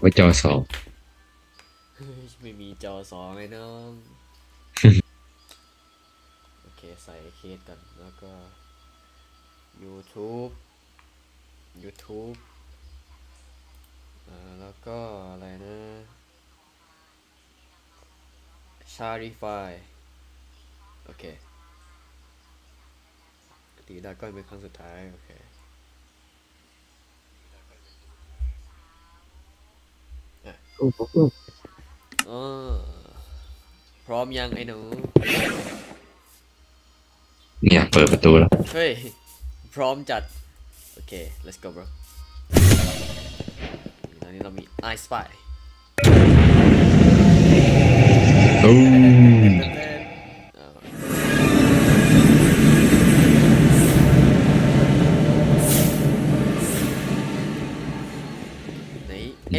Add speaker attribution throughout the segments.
Speaker 1: ผมไปจอสอง
Speaker 2: ไม่มีจอสองเลยน้องโอเคใส่เคสก่อนแล้วก็ YouTube YouTube อ่าแล้วก็อะไรนะ Sharify โอเคตีดาก้อนเป็นครั้งสุดท้าย โอเค อ๋อพร้อมยังไอ้หนู
Speaker 1: เนี่ยเปิดประตูแล้ว
Speaker 2: เฮ้ย พร้อมจัด โอเค let's go bro ตอนนี้เรามี I Spy
Speaker 1: โอ้
Speaker 2: อ่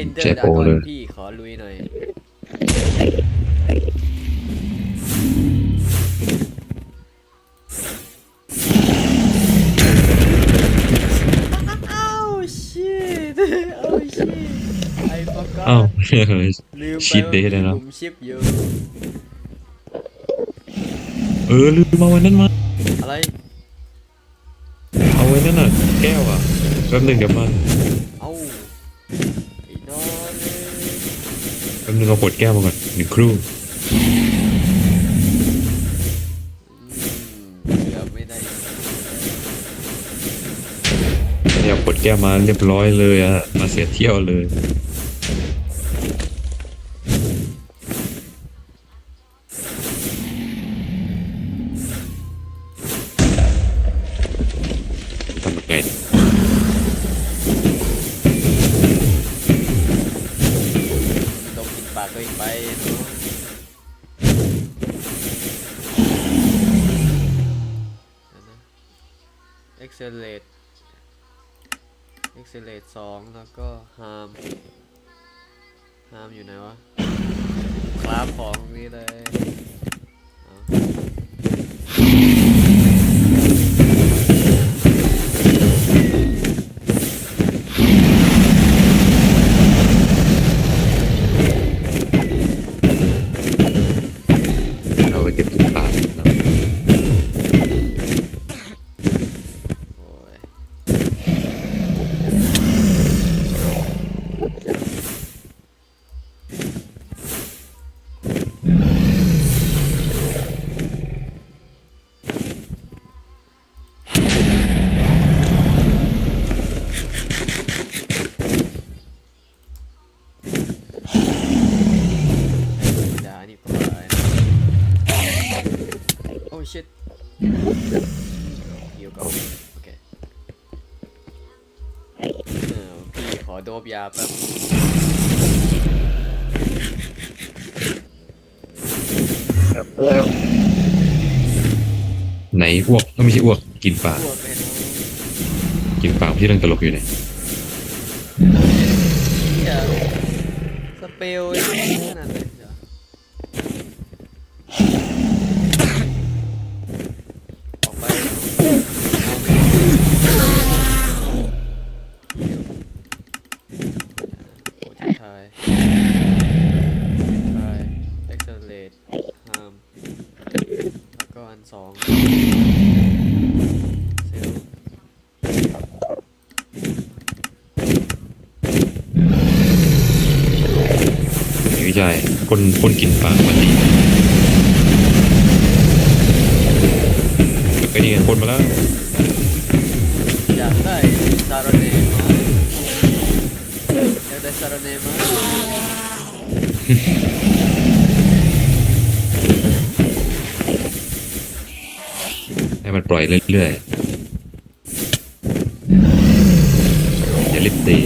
Speaker 2: น Ender
Speaker 1: เจ็บ
Speaker 2: ดา
Speaker 1: โอ
Speaker 2: ก่อน
Speaker 1: เลย
Speaker 2: พี่ขอลุยหน่อยอ้าว shit อ้าว shit I forgot
Speaker 1: อ้าว
Speaker 2: ลืมไป
Speaker 1: ชิด
Speaker 2: ว่า
Speaker 1: เดย์เลยเนอะ
Speaker 2: มีปุ่มชิปอยู่
Speaker 1: เออลืมเอาไว้นั่นมา
Speaker 2: อะไร
Speaker 1: เอาไว้นั่นน่ะ แก้วอะแป๊บหนึงเดี๋ยวมา
Speaker 2: นึ
Speaker 1: งเรากดแก้วมาก่อนหนึ่งครู่
Speaker 2: เกือบไม่ได้
Speaker 1: เนี่ยกดแก้วมาเรียบร้อยเลยอะมาเสียเที่ยวเลย
Speaker 2: accelerate accelerate สองแล้วก็ harm harm อยู่ไหนวะคราฟของนี้เลย ยาแป๊บ
Speaker 1: ไหนอ้วกก็ไม่ใช่อ้วกกินปาก
Speaker 2: พวกเลยเนาะ
Speaker 1: กินปากที่เรื่องตลกอยู่ไหน
Speaker 2: เดี๋ยวสเปลยังขนาดเลย
Speaker 1: คนคนกินปลาปกติก็นี่คนมาแล้ว
Speaker 2: อยากได้ซาโรเนมาอยากได้ซาโรเนมา
Speaker 1: ให้มันปล่อยเรื่อยๆอย่ารีบตี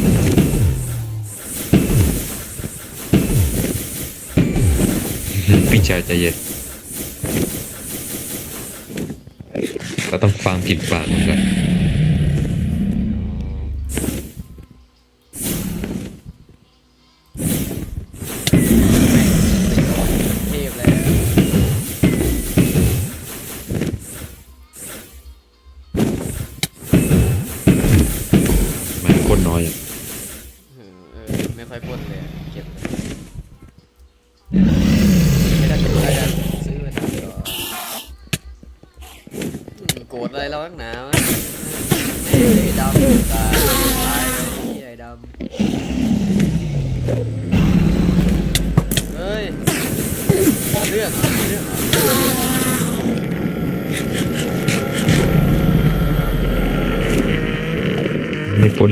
Speaker 1: ใจเย็นเราต้องฟังกลินปากมันก่อน
Speaker 2: เทพแมั
Speaker 1: นคนน้อยอะ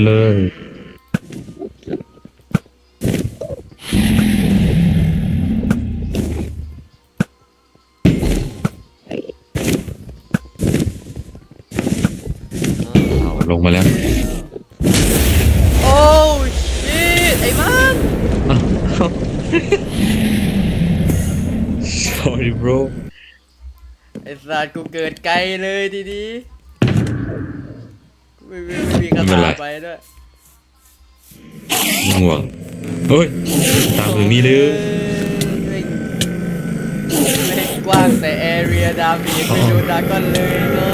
Speaker 2: เลยเอา
Speaker 1: ลงมาแล้ว
Speaker 2: โอ้ชิตไอ้มัน
Speaker 1: sorry bro
Speaker 2: ไอ้สัตว์กูเกิดไกลเลยทีนี้ ไม่ไม่ไม่มีคา
Speaker 1: ไม่เป็นไร
Speaker 2: ถาไปด้วย
Speaker 1: ง่วงเฮ้ย ตามถึงนี่เลย
Speaker 2: ไม่ไม่กว้างแต่แอเรียดามีไม่โดนดราก้อนเลยเนาะ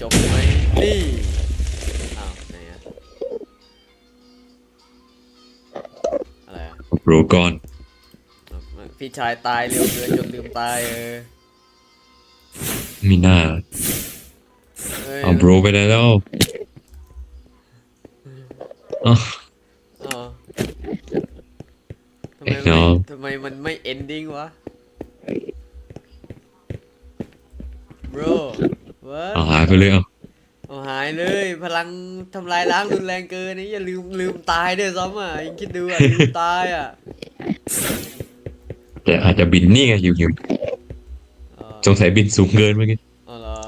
Speaker 2: จะจบไหมนี่อ้าวไหนอะอะไรอะ
Speaker 1: โปรก่อน
Speaker 2: พี่ชายตายเร็วเกินจนลืมตายเออ
Speaker 1: มีหน้า
Speaker 2: เอ้ย
Speaker 1: เอาโบรไปได้แล้วอ้าว
Speaker 2: อ๋อทำไม
Speaker 1: เอ๊ะ
Speaker 2: มัน
Speaker 1: เนาะ
Speaker 2: ทำไมมันไม่เอนดิ้งวะ bro วะ
Speaker 1: เอาหายไปเลยเอา
Speaker 2: เอาหายเลย พลังทำลายล้างรุนแรงเกินนี่อย่าลืมลืมตายด้วยซ้ำอะยังคิดดูอะลืมตายอะ
Speaker 1: แต่อาจจะบินนี่ไงอยู่อยู่
Speaker 2: อ๋อ
Speaker 1: สงสัยบินสูงเกินเมื่อกี้
Speaker 2: อ๋อเหรอ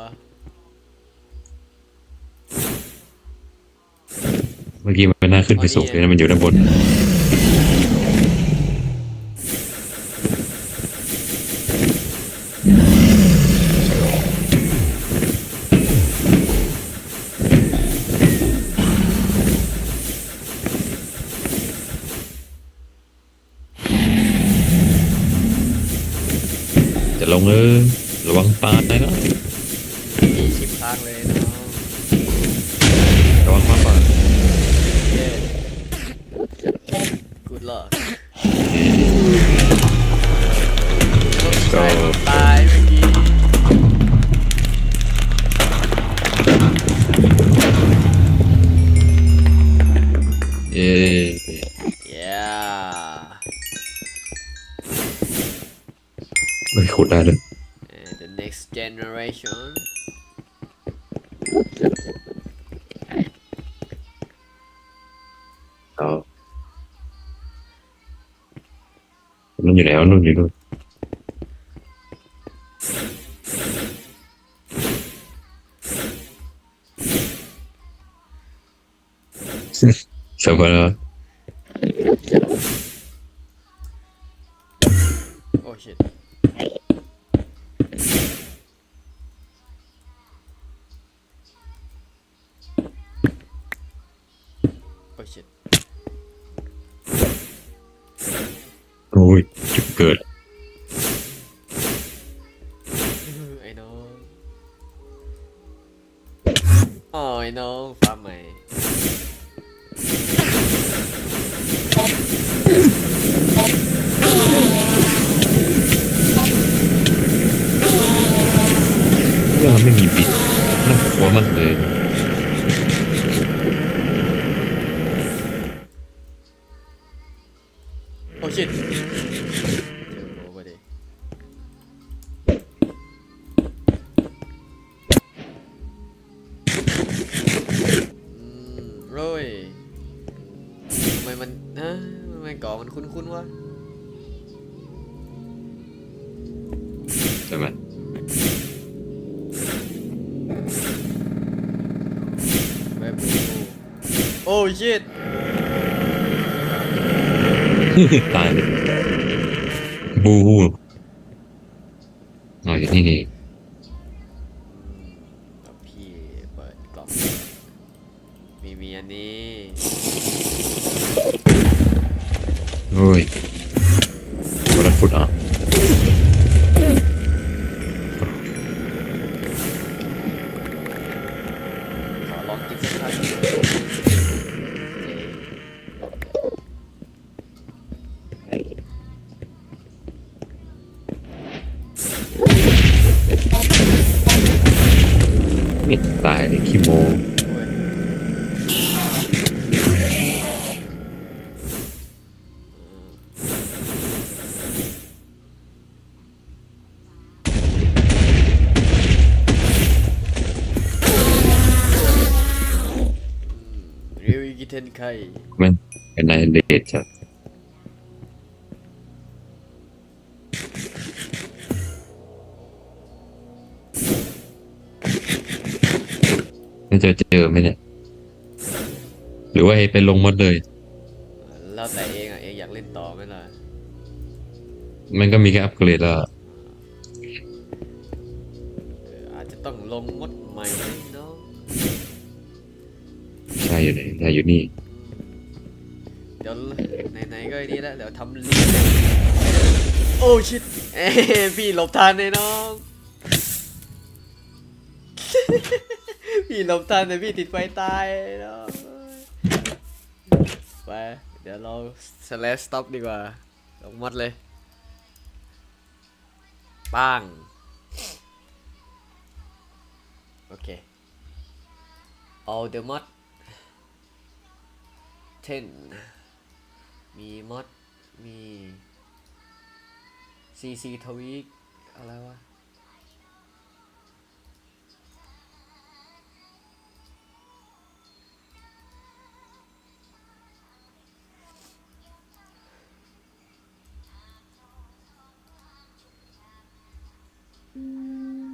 Speaker 1: เมื่อกี้มันน่าขึ้นไปสูงเลยนะมันอยู่ด้านบน ไม่ขุดได้เลย
Speaker 2: and the next generation
Speaker 1: เอามันอยู่ไห
Speaker 2: oh shit
Speaker 1: โอ้ยจุดเกิด เจ
Speaker 2: อโบพอดีอืมโร้ยทำไมมันฮะทำไมก่อมันคุ้นๆวะ
Speaker 1: ใช่ไหม
Speaker 2: เว็บโอ้ชิต
Speaker 1: ตายเลย บูฮูอ๋ออยู่นี่นี่
Speaker 2: พี่เปิดกล่องมีมีอันนี้
Speaker 1: เฮ้ยวันฟุตอะ
Speaker 2: กิ
Speaker 1: เท
Speaker 2: นไค
Speaker 1: ม่งเป็นนายเดทจัดไม่เจอเจอไหมเนี่ย หรือว่าให้ไปลงมดเลย
Speaker 2: แล้วแต่เองอะ เองอยากเล่นต่อไหมล่ะ
Speaker 1: มันก็มีแค่อัปเกรดแล้ว
Speaker 2: เอออาจจะต้องลงมดใหม่ เนาะ
Speaker 1: ใช่อยู่ไหนใช่อยู่นี่
Speaker 2: เดี๋ยวไหนๆก็ไอ้นี่แล้วเดี๋ยวทำลิงก์โอ้ชิตเอ้ยพี่หลบทันเลยน้อง พี่หลบทันแต่พี่ติดไฟตายเนาะไปเดี๋ยวเราสแลสต็อปดีกว่าลงมัดเลยปังโอเค all the mod ช่น มีมอดมีซีซีทวีกอะไรวะอืม